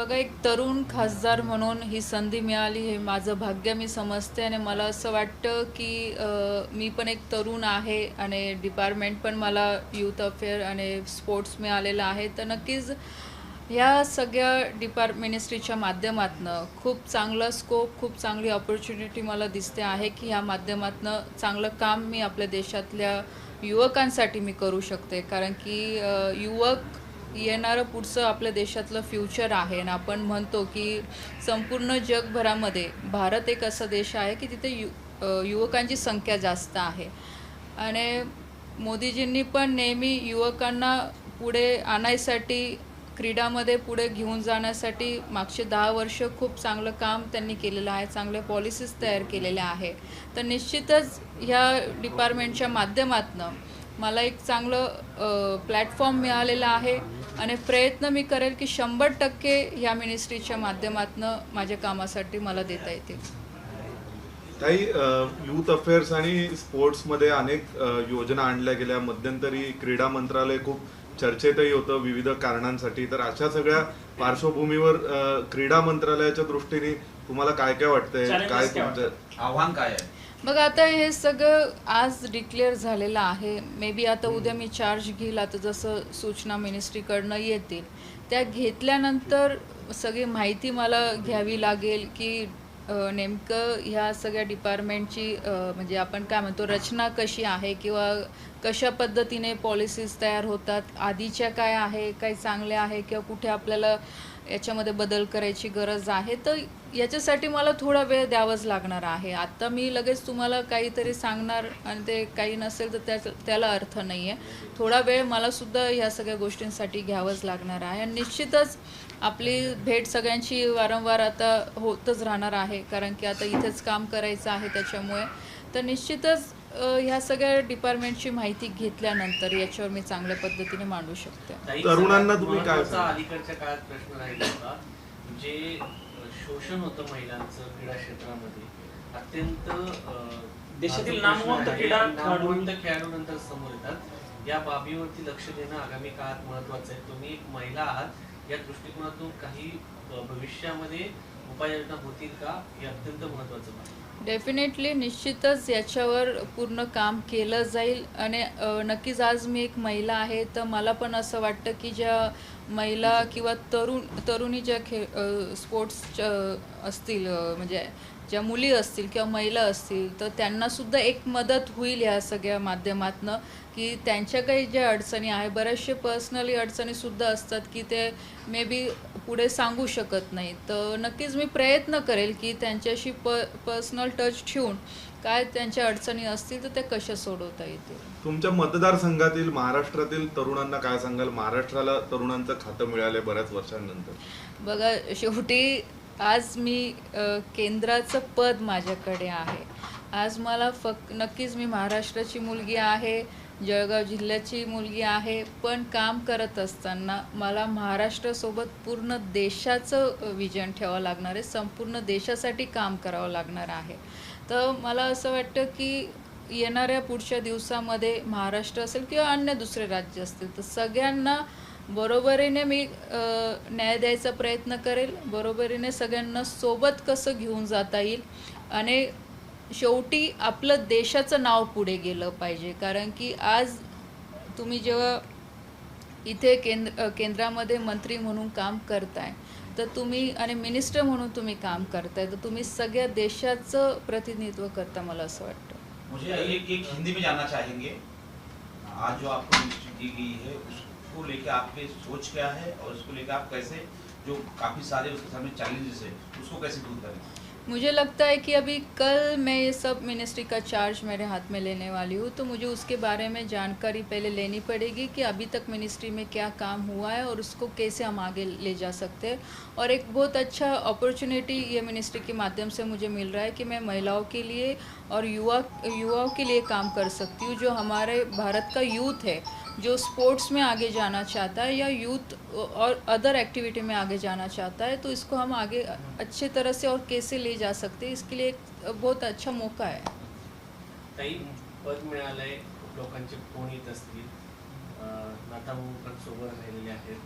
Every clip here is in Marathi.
बघा एक तरुण खासदार म्हणून ही संधी मिळाली हे माझं भाग्य मी समजते आणि मला असं वाटतं की मी पण एक तरुण आहे आणि डिपार्टमेंट पण मला यूथ अफेअर आणि स्पोर्ट्स मिळालेलं आहे. तर नक्कीच ह्या सगळ्या डिपार्ट मिनिस्ट्रीच्या माध्यमातनं खूप चांगला स्कोप खूप चांगली ऑपॉर्च्युनिटी मला दिसते आहे की ह्या माध्यमातनं चांगलं काम मी आपल्या देशातल्या युवकांसाठी मी करू शकते. कारण की युवक येणारं पुढचं आपल्या देशातलं फ्युचर आहे. आणि आपण म्हणतो की संपूर्ण जगभरामध्ये भारत एक असा देश आहे की तिथे यु युवकांची संख्या जास्त आहे. आणि मोदीजींनी पण नेहमी युवकांना पुढे आणायसाठी क्रीडामध्ये पुढे घेऊन जाण्यासाठी मागचे दहा वर्ष खूप चांगलं काम त्यांनी केलेलं आहे चांगल्या पॉलिसीज तयार केलेल्या आहे. तर निश्चितच ह्या डिपार्टमेंटच्या माध्यमातनं मला एक चांगलं प्लॅटफॉर्म मिळालेला आहे. आणि प्रयत्न मी करेल की शंभर टक्के ह्या मिनिस्ट्रीच्या माध्यमातनं माझ्या कामासाठी मला देता येतील. काही युथ अफेअर्स आणि स्पोर्ट्समध्ये अनेक योजना आणल्या गेल्या. मध्यंतरी क्रीडा मंत्रालय खूप चर्चेतही होतं विविध कारणांसाठी. तर अशा सगळ्या पार्श्वभूमीवर क्रीडा मंत्रालयाच्या दृष्टीने तुम्हाला काय काय वाटतंय? काय काय तुमचं आव्हान काय आहे? मग आता हे सगळं आज डिक्लेअर झालेलं आहे. मे बी आता उद्या मी चार्ज घेईल. आता जसं सूचना मिनिस्ट्रीकडनं येतील. त्या घेतल्यानंतर सगळी माहिती मला घ्यावी लागेल की नेमकं ह्या सगळ्या डिपार्टमेंटची म्हणजे आपण काय म्हणतो रचना कशी आहे किंवा कशा पद्धतीने पॉलिसीज तयार होतात आधीच्या काय आहे काय चांगल्या आहे किंवा कुठे आपल्याला याच्यामध्ये बदल करायची गरज आहे तर याच्यासाठी मला थोडा वेळ द्यावाच लागणार आहे. आत्ता मी लगेच तुम्हाला काहीतरी सांगणार आणि ते काही नसेल तर त्या त्याला अर्थ नाही आहे थोडा वेळ मला सुद्धा ह्या सगळ्या गोष्टींसाठी घ्यावंच लागणार आहे. आणि निश्चितच आपली भेट सगळ्यांची वारंवार आता होतच राहणार आहे. कारण की आता इथेच काम करायचं आहे त्याच्यामुळे. तर निश्चितच ह्या सगळ्या डिपार्टमेंटची माहिती घेतल्यानंतर याच्यावर मी चांगल्या पद्धतीने मांडू शकते. तरुणांना तुम्ही काय? अलीकडच्या काळात प्रश्न राहिला होता. जे शोषण होतं महिलांचं क्रीडा क्षेत्रामध्ये. अत्यंत देशातील नामवंत. क्रीडा नामवंत खेळाडू- खेळाडू नंतर समोर येतात. या बाबीवरती लक्ष देणं आगामी काळात महत्वाचं आहे. तुम्ही एक महिला आहात. या दृष्टिकोनातून काही भविष्यामध्ये उपाययोजना होतील का? हे अत्यंत महत्वाचं आहे. डेफिनेटली निश्चितच याच्यावर पूर्ण काम केलं जाईल. आणि नक्कीच आज मी एक महिला आहे तर मला पण असं वाटतं की ज्या महिला किंवा तरुण तरुणी ज्या खे स्पोर्ट्स असतील म्हणजे ज्या मुली असतील किंवा महिला असतील तर त्यांनासुद्धा एक मदत होईल ह्या सगळ्या माध्यमातनं की त्यांच्या काही ज्या अडचणी आहे बऱ्याचशे पर्सनली अडचणीसुद्धा असतात की ते मे बी पुढे सांगू शकत नाही तर नक्कीच मी प्रयत्न करेल की त्यांच्याशी प पर्सनल टच ठेवून काय त्यांच्या अडचणी असतील तर त्या कशा सोडवता येतील. तुमच्या मतदारसंघातील महाराष्ट्रातील तरुणांना काय सांगाल? महाराष्ट्राला तरुणांचं खातं मिळालंय बऱ्याच वर्षांनंतर. बघा शेवटी आज मी केंद्राचं पद माझ्याकडे आहे. आज मला फक नक्कीच मी महाराष्ट्राची मुलगी आहे जळगाव जिल्ह्याची मुलगी आहे पण काम करत असताना मला महाराष्ट्रासोबत पूर्ण देशाचं विजन ठेवावं लागणार आहे संपूर्ण देशासाठी काम करावं लागणार आहे. तर मला असं वाटतं की येणाऱ्या पुढच्या दिवसामध्ये महाराष्ट्र असेल किंवा अन्य दुसरे राज्य असतील तर सगळ्यांना बरोबरीने मी न्याय द्यायचा प्रयत्न करेल. बरोबरीने सगळ्यांना सोबत कसं घेऊन जाता येईल आणि शेवटी आपलं देशाचं नाव पुढे गेलं पाहिजे. कारण की आज तुम्ही जेव्हा इथे केंद्र केंद्रामध्ये मंत्री म्हणून काम करताय तर तुम्ही आणि मिनिस्टर म्हणून तुम्ही काम करताय तर तुम्ही सगळ्या देशाचं प्रतिनिधित्व करता मला असं वाटतं. मुझे एक एक हिंदी में जानना चाहेंगे। आज जो आपको नियुक्ति दी गई है उसको लेके आपके सोच क्या है और उसको लेके आप कैसे, जो काफ़ी सारे उसके सामने चैलेंजेस है, उसको कैसे दूर करें? मुझे लगता है कि अभी कल मैं ये सब मिनिस्ट्री का चार्ज मेरे हाथ में लेने वाली हूँ तो मुझे उसके बारे में जानकारी पहले लेनी पड़ेगी कि अभी तक मिनिस्ट्री में क्या काम हुआ है और उसको कैसे हम आगे ले जा सकते हैं। और एक बहुत अच्छा अपॉर्चुनिटी ये मिनिस्ट्री के माध्यम से मुझे मिल रहा है कि मैं महिलाओं के लिए और युवा, युवाओं के लिए काम कर सकती हूँ, जो हमारे भारत का यूथ है। जो स्पोर्ट्स में आगे जाना चाहता है या यूथ और अदर एक्टिविटी में आगे जाना चाहता है तो इसको हम आगे अच्छे तरह से और कैसे ले जा सकते हैं इसके लिए एक बहुत अच्छा मौका है। ताई पद मिळालंय खूप लोकांचे फोन येत असतील. नाताभाऊ पण सोबत राहिलेले आहेत.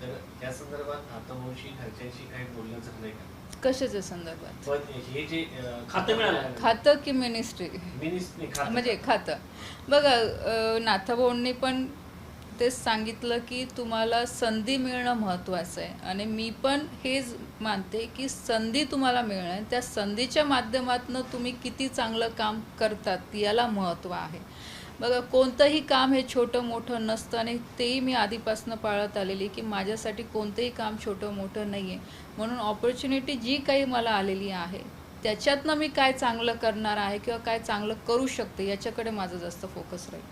तर त्या संदर्भात नाताभाऊशी घरच्यांशी काही बोलणं झालंय का? कशाच्या संदर्भात? पद हे जे अं, खातं मिळालं. खातं की मिनिस्ट्री मिनिस्ट्री खातं. म्हणजे खातं. बघा अं, नाथाभाऊंनी पण तेच सांगितलं की तुम्हाला संधी मिळणं महत्त्वाचं आहे. आणि मी पण हेच मानते की संधी तुम्हाला मिळणं आहे. त्या संधीच्या माध्यमातून तुम्ही किती चांगलं काम करतात याला महत्त्व आहे. बघा कोणतंही काम हे छोटं मोठं नसतं आणि तेही मी आधीपासून पाळत आलेली की माझ्यासाठी कोणतंही काम छोटं मोठं नाही आहे म्हणून ऑपॉर्च्युनिटी जी काही मला आलेली आहे त्याच्यातनं मी काय चांगलं करणार आहे किंवा काय चांगलं करू शकते याच्याकडे माझं जास्त फोकस राहील.